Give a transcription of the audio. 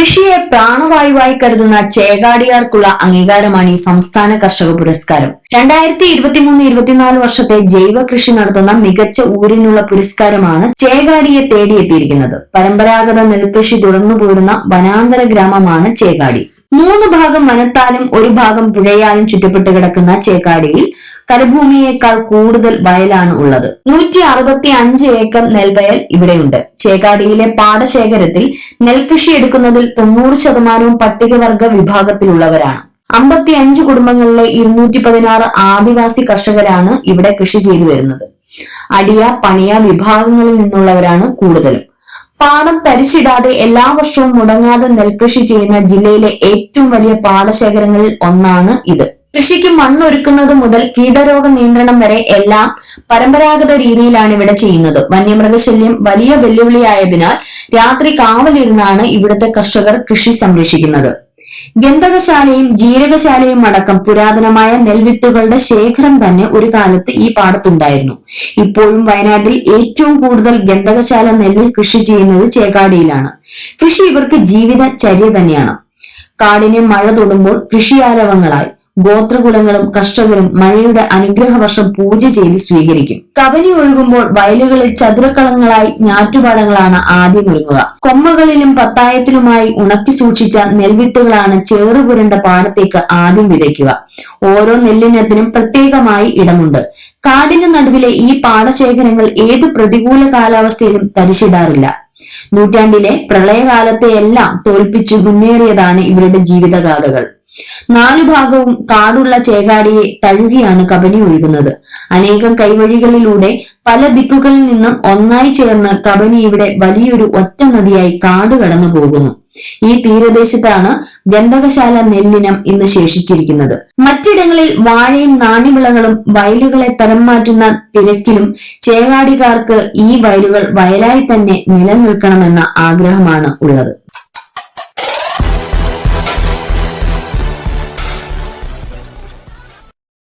കൃഷിയെ പ്രാണവായുവായി കരുതുന്ന ചേകാടിയാർക്കുള്ള അംഗീകാരമാണ് ഈ സംസ്ഥാന കർഷക പുരസ്കാരം. രണ്ടായിരത്തി ഇരുപത്തിമൂന്ന് ഇരുപത്തിനാല് വർഷത്തെ ജൈവ കൃഷി നടത്തുന്ന മികച്ച ഊരിനുള്ള പുരസ്കാരമാണ് ചേകാടിയെ തേടിയെത്തിയിരിക്കുന്നത്. പരമ്പരാഗത നെൽകൃഷി തുടർന്നു പോരുന്ന വനാന്തര ഗ്രാമമാണ് ചേകാടി. മൂന്ന് ഭാഗം വനത്താലും ഒരു ഭാഗം പുഴയാലും ചുറ്റപ്പെട്ട് കിടക്കുന്ന ചേക്കാടിയിൽ കരഭൂമിയേക്കാൾ കൂടുതൽ വയലാണ് ഉള്ളത്. നൂറ്റി അറുപത്തി അഞ്ച് ഏക്കർ നെൽവയൽ ഇവിടെയുണ്ട്. ചേക്കാടിയിലെ പാടശേഖരത്തിൽ നെൽകൃഷി എടുക്കുന്നതിൽ തൊണ്ണൂറ് ശതമാനവും പട്ടികവർഗ വിഭാഗത്തിലുള്ളവരാണ്. അമ്പത്തി അഞ്ച് കുടുംബങ്ങളിലെ ഇരുന്നൂറ്റി പതിനാറ് ആദിവാസി കർഷകരാണ് ഇവിടെ കൃഷി ചെയ്തു വരുന്നത്. അടിയ പണിയ വിഭാഗങ്ങളിൽ നിന്നുള്ളവരാണ് കൂടുതലും. പാടം തരിച്ചിടാതെ എല്ലാ വർഷവും മുടങ്ങാതെ നെൽകൃഷി ചെയ്യുന്ന ജില്ലയിലെ ഏറ്റവും വലിയ പാടശേഖരങ്ങളിൽ ഒന്നാണ് ഇത്. കൃഷിക്ക് മണ്ണൊരുക്കുന്നത് മുതൽ കീടരോഗ നിയന്ത്രണം വരെ എല്ലാം പരമ്പരാഗത രീതിയിലാണ് ഇവിടെ ചെയ്യുന്നത്. വന്യമൃഗശല്യം വലിയ വെല്ലുവിളിയായതിനാൽ രാത്രി കാവലിരുന്നാണ് ഇവിടുത്തെ കർഷകർ കൃഷി സംരക്ഷിക്കുന്നത്. ഗന്ധകശാലയും ജീരകശാലയും അടക്കം പുരാതനമായ നെൽവിത്തുകളുടെ ശേഖരം തന്നെ ഒരു കാലത്ത് ഈ പാടത്തുണ്ടായിരുന്നു. ഇപ്പോഴും വയനാട്ടിൽ ഏറ്റവും കൂടുതൽ ഗന്ധകശാല നെല്ലിൽ കൃഷി ചെയ്യുന്നത് ചേക്കാടിയിലാണ് കൃഷി ഇവർക്ക് ജീവിത ചര്യ തന്നെയാണ്. കാടിനെ മഴ തൊടുമ്പോൾ കൃഷിയാരവങ്ങളായി. ഗോത്രകുലങ്ങളും കർഷകരും മഴയുടെ അനുഗ്രഹവർഷം പൂജ ചെയ്ത് സ്വീകരിക്കും. കവനി ഒഴുകുമ്പോൾ വയലുകളിൽ ചതുരക്കളങ്ങളായി ഞാറ്റുപാടങ്ങളാണ് ആദ്യം ഒരുങ്ങുക. കൊമ്മകളിലും പത്തായത്തിലുമായി ഉണക്കി സൂക്ഷിച്ച നെൽവിത്തുകളാണ് ചേറുപുരണ്ട പാടത്തേക്ക് ആദ്യം വിതയ്ക്കുക. ഓരോ നെല്ലിനത്തിനും പ്രത്യേകമായി ഇടമുണ്ട്. കാടിന് നടുവിലെ ഈ പാടശേഖരങ്ങൾ ഏത് പ്രതികൂല കാലാവസ്ഥയിലും തരിശിടാറില്ല. നൂറ്റാണ്ടിലെ പ്രളയകാലത്തെയെല്ലാം തോൽപ്പിച്ചു മുന്നേറിയതാണ് ഇവരുടെ ജീവിതഗാഥകൾ. നാലു ഭാഗവും കാടുള്ള ചേകാടിയെ തഴുകിയാണ് കബനി ഒഴുകുന്നത്. അനേകം കൈവഴികളിലൂടെ പല ദിക്കുകളിൽ നിന്നും ഒന്നായി ചേർന്ന് കബനി ഇവിടെ വലിയൊരു ഒറ്റ നദിയായി കാട് കടന്നു പോകുന്നു. ഈ തീരദേശത്താണ് ഗന്ധകശാല നെല്ലിനം ഇന്ന് ശേഷിച്ചിരിക്കുന്നത്. മറ്റിടങ്ങളിൽ വാഴയും നാണ്യവിളകളും വയലുകളെ തരം മാറ്റുന്ന തിരക്കിലും ചേകാടികാർക്ക് ഈ വയലുകൾ വയലായി തന്നെ നിലനിൽക്കണമെന്ന ആഗ്രഹമാണ് ഉള്ളത്.